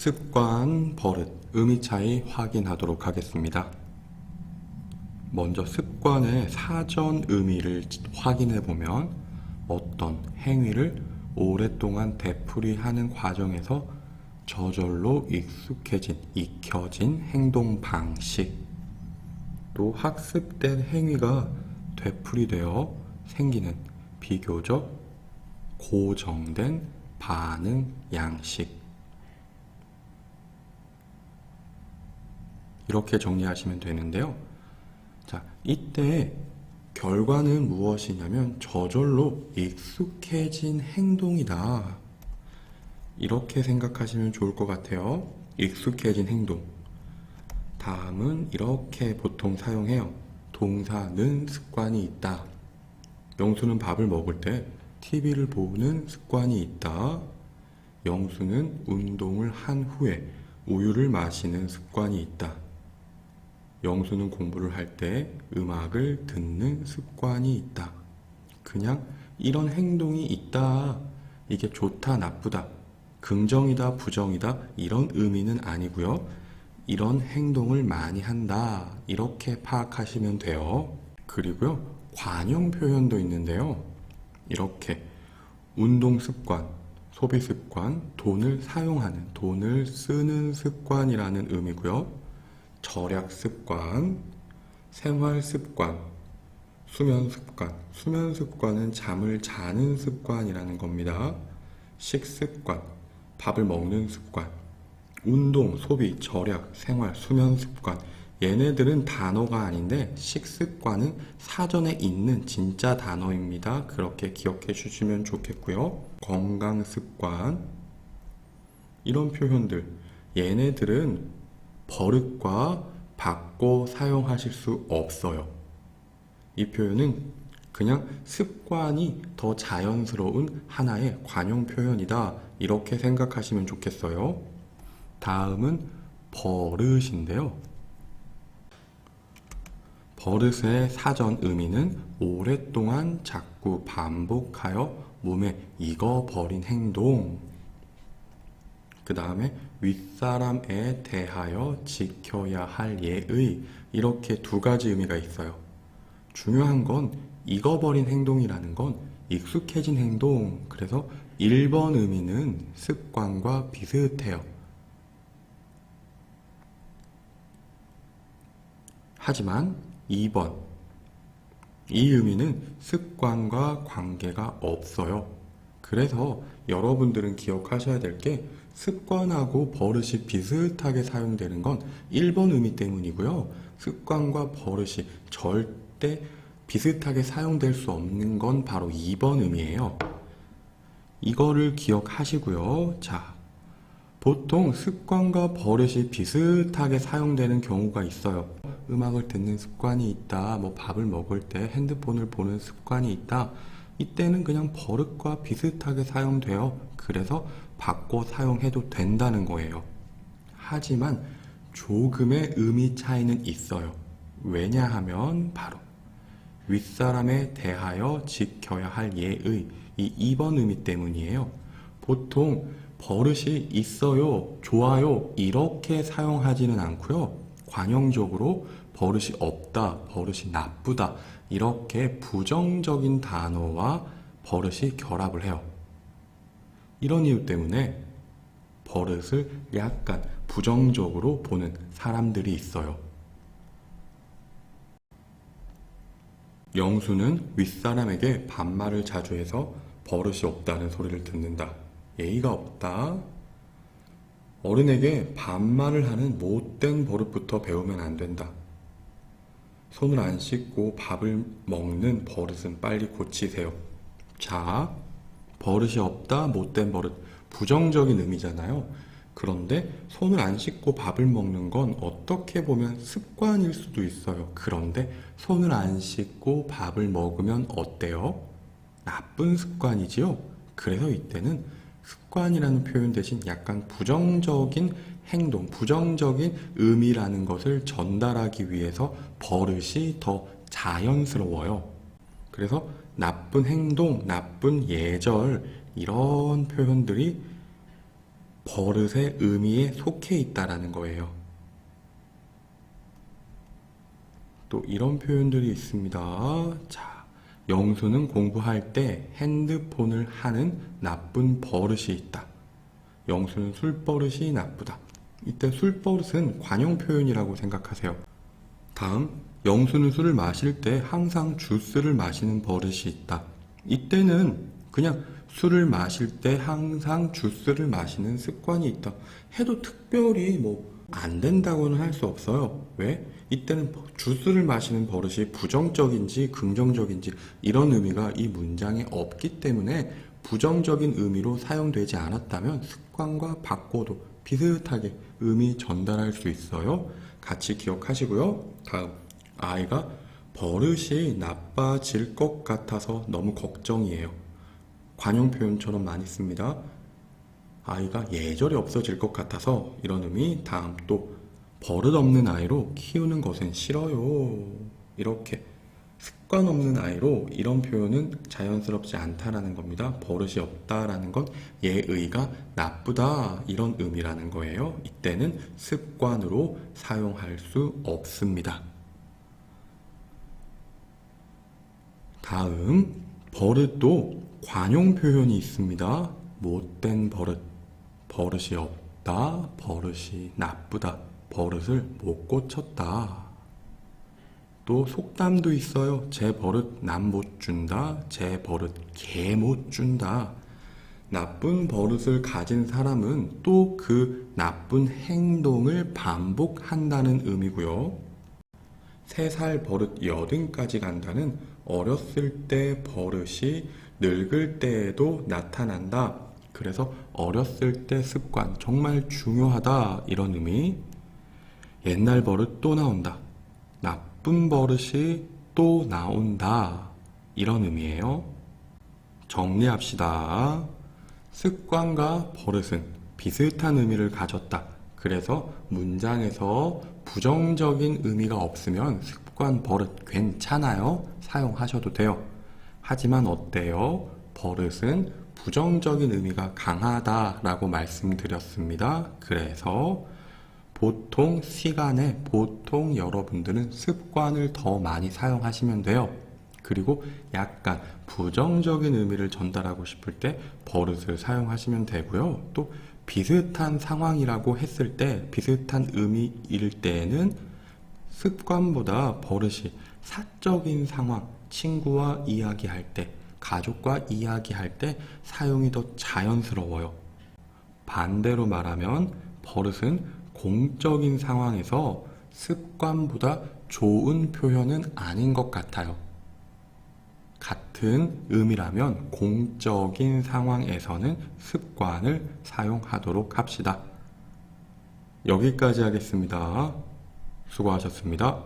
습관, 버릇, 의미 차이 확인하도록 하겠습니다. 먼저 습관의 사전 의미를 확인해 보면 어떤 행위를 오랫동안 되풀이하는 과정에서 저절로 익숙해진, 익혀진 행동 방식, 또 학습된 행위가 되풀이되어 생기는 비교적 고정된 반응 양식. 이렇게 정리하시면 되는데요. 자, 이때 결과는 무엇이냐면 저절로 익숙해진 행동이다. 이렇게 생각하시면 좋을 것 같아요. 익숙해진 행동. 다음은 이렇게 보통 사용해요. 동사는 습관이 있다. 영수는 밥을 먹을 때 TV를 보는 습관이 있다. 영수는 운동을 한 후에 우유를 마시는 습관이 있다. 영수는 공부를 할 때 음악을 듣는 습관이 있다. 그냥 이런 행동이 있다. 이게 좋다, 나쁘다. 긍정이다, 부정이다. 이런 의미는 아니고요. 이런 행동을 많이 한다. 이렇게 파악하시면 돼요. 그리고요. 관용 표현도 있는데요. 이렇게 운동 습관, 소비 습관, 돈을 사용하는, 돈을 쓰는 습관이라는 의미고요. 절약 습관, 생활 습관, 수면 습관. 수면 습관은 잠을 자는 습관이라는 겁니다. 식습관, 밥을 먹는 습관, 운동, 소비, 절약, 생활, 수면 습관. 얘네들은 단어가 아닌데 식습관은 사전에 있는 진짜 단어입니다. 그렇게 기억해 주시면 좋겠고요. 건강 습관. 이런 표현들. 얘네들은 버릇과 바꿔 사용하실 수 없어요. 이 표현은 그냥 습관이 더 자연스러운 하나의 관용 표현이다. 이렇게 생각하시면 좋겠어요. 다음은 버릇인데요. 버릇의 사전 의미는 오랫동안 자꾸 반복하여 몸에 익어버린 행동. 그 다음에 윗사람에 대하여 지켜야 할 예의. 이렇게 두 가지 의미가 있어요. 중요한 건 익어버린 행동이라는 건 익숙해진 행동. 그래서 1번 의미는 습관과 비슷해요. 하지만 2번. 이 의미는 습관과 관계가 없어요. 그래서 여러분들은 기억하셔야 될 게 습관하고 버릇이 비슷하게 사용되는 건 1번 의미 때문이고요. 습관과 버릇이 절대 비슷하게 사용될 수 없는 건 바로 2번 의미예요. 이거를 기억하시고요. 자, 보통 습관과 버릇이 비슷하게 사용되는 경우가 있어요. 음악을 듣는 습관이 있다. 뭐 밥을 먹을 때 핸드폰을 보는 습관이 있다. 이때는 그냥 버릇과 비슷하게 사용돼요. 그래서 바꿔 사용해도 된다는 거예요. 하지만 조금의 의미 차이는 있어요. 왜냐하면 바로 윗사람에 대하여 지켜야 할 예의 이 2번 의미 때문이에요. 보통 버릇이 있어요, 좋아요 이렇게 사용하지는 않고요. 관용적으로 버릇이 없다, 버릇이 나쁘다 이렇게 부정적인 단어와 버릇이 결합을 해요. 이런 이유 때문에 버릇을 약간 부정적으로 보는 사람들이 있어요. 영수는 윗사람에게 반말을 자주 해서 버릇이 없다는 소리를 듣는다. 예의가 없다. 어른에게 반말을 하는 못된 버릇부터 배우면 안 된다. 손을 안 씻고 밥을 먹는 버릇은 빨리 고치세요. 자, 버릇이 없다, 못된 버릇. 부정적인 의미잖아요. 그런데 손을 안 씻고 밥을 먹는 건 어떻게 보면 습관일 수도 있어요. 그런데 손을 안 씻고 밥을 먹으면 어때요? 나쁜 습관이지요? 그래서 이때는 습관이라는 표현 대신 약간 부정적인 행동, 부정적인 의미라는 것을 전달하기 위해서 버릇이 더 자연스러워요. 그래서 나쁜 행동, 나쁜 예절, 이런 표현들이 버릇의 의미에 속해 있다라는 거예요. 또 이런 표현들이 있습니다. 자, 영수는 공부할 때 핸드폰을 하는 나쁜 버릇이 있다. 영수는 술 버릇이 나쁘다. 이때 술버릇은 관용 표현이라고 생각하세요. 다음, 영수는 술을 마실 때 항상 주스를 마시는 버릇이 있다. 이때는 그냥 술을 마실 때 항상 주스를 마시는 습관이 있다. 해도 특별히 뭐 안 된다고는 할 수 없어요. 왜? 이때는 주스를 마시는 버릇이 부정적인지 긍정적인지 이런 의미가 이 문장에 없기 때문에 부정적인 의미로 사용되지 않았다면 습관과 바꿔도 비슷하게 의미 전달할 수 있어요. 같이 기억하시고요. 다음, 아이가 버릇이 나빠질 것 같아서 너무 걱정이에요. 관용 표현처럼 많이 씁니다. 아이가 예절이 없어질 것 같아서 이런 의미. 다음 또 버릇 없는 아이로 키우는 것은 싫어요. 이렇게 습관 없는 아이로 이런 표현은 자연스럽지 않다라는 겁니다. 버릇이 없다라는 건 예의가 나쁘다 이런 의미라는 거예요. 이때는 습관으로 사용할 수 없습니다. 다음 버릇도 관용 표현이 있습니다. 못된 버릇, 버릇이 없다, 버릇이 나쁘다, 버릇을 못 고쳤다. 또 속담도 있어요. 제 버릇 남 못 준다. 제 버릇 개 못 준다. 나쁜 버릇을 가진 사람은 또 그 나쁜 행동을 반복한다는 의미고요. 세 살 버릇 여든까지 간다는 어렸을 때 버릇이 늙을 때에도 나타난다. 그래서 어렸을 때 습관 정말 중요하다. 이런 의미. 옛날 버릇 또 나온다. 나 쁜 버릇이 또 나온다. 이런 의미예요. 정리합시다. 습관과 버릇은 비슷한 의미를 가졌다. 그래서 문장에서 부정적인 의미가 없으면 습관, 버릇 괜찮아요. 사용하셔도 돼요. 하지만 어때요? 버릇은 부정적인 의미가 강하다라고 말씀드렸습니다. 그래서 보통 시간에 보통 여러분들은 습관을 더 많이 사용하시면 돼요. 그리고 약간 부정적인 의미를 전달하고 싶을 때 버릇을 사용하시면 되고요. 또 비슷한 상황이라고 했을 때 비슷한 의미일 때에는 습관보다 버릇이 사적인 상황, 친구와 이야기할 때, 가족과 이야기할 때 사용이 더 자연스러워요. 반대로 말하면 버릇은 공적인 상황에서 습관보다 좋은 표현은 아닌 것 같아요. 같은 의미라면 공적인 상황에서는 습관을 사용하도록 합시다. 여기까지 하겠습니다. 수고하셨습니다.